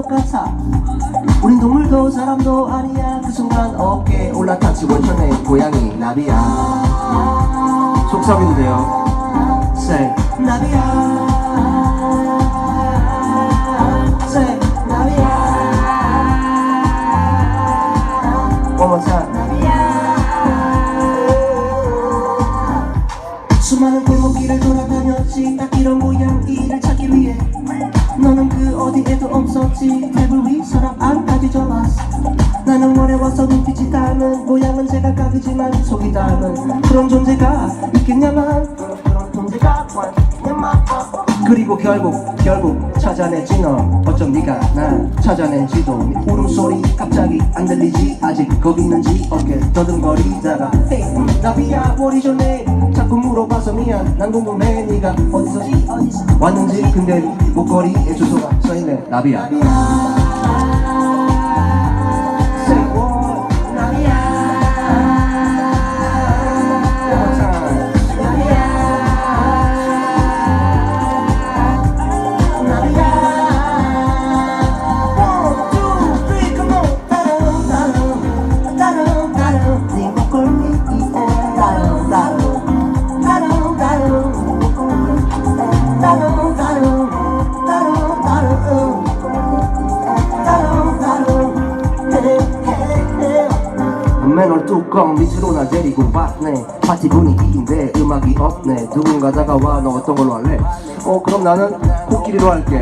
똑같아 우린 동물도 사람도 아니야. 그 순간 어깨에 올라타치 원천의 고양이 나비야. 속삭이는데요. Say 나비야. 나비야. 수많은 골목길을 돌아다녔지. 딱 이런 고양이를 없었지. 테이블 위 서랍 안까지 접었어 나는 어려워서 눈빛이 닮은 모양은 제각각이지만 속이 닮은 그런 존재가 있겠냐만. 그런 존재가 있겠냐만. 그리고 결국 결국 찾아냈지 너 어쩜 네가 날 찾아낸지도 울음소리 갑자기 안 들리지. 아직 거기 있는지 어깨 더듬거리다가. 나비야 머리 전에 자꾸 물어봐서 미안. 난 궁금해 네가 어디서 왔는지. 근데 목걸이에 주소가 써있네. 나비야 맨홀 뚜껑 밑으로 날 데리고 봤네. 파티 분위기인데 음악이 없네. 누군가 다가와 너 어떤 걸로 할래? 어 그럼 나는 코끼리로 할게.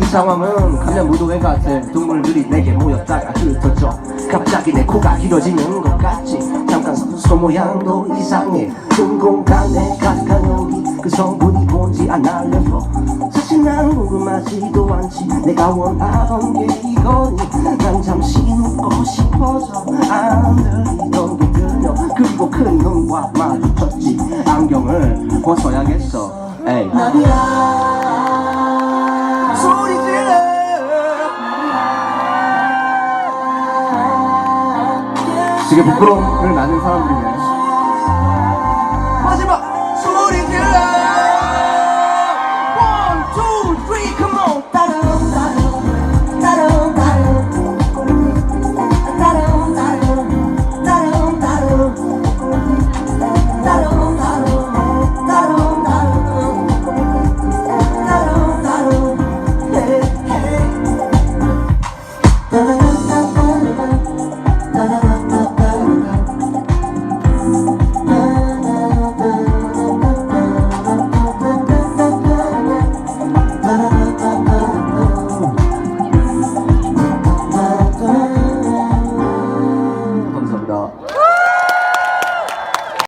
이 상황은 감면 무도회 같아 동물들이 내게 모였다가 흩어져 갑자기 내 코가 길어지는 것 같지. 잠깐 손 모양도 이상해. 큰 공간에 가득한 여기 그 성분이 뭔지 안 알려줘. 사실 난 궁금하지도 않지. 내가 원하던 게 이거니. 난 잠시 벗어야겠어. 에이. 나비야. 소리 질러 되게 부끄러움을 나는 사람들이네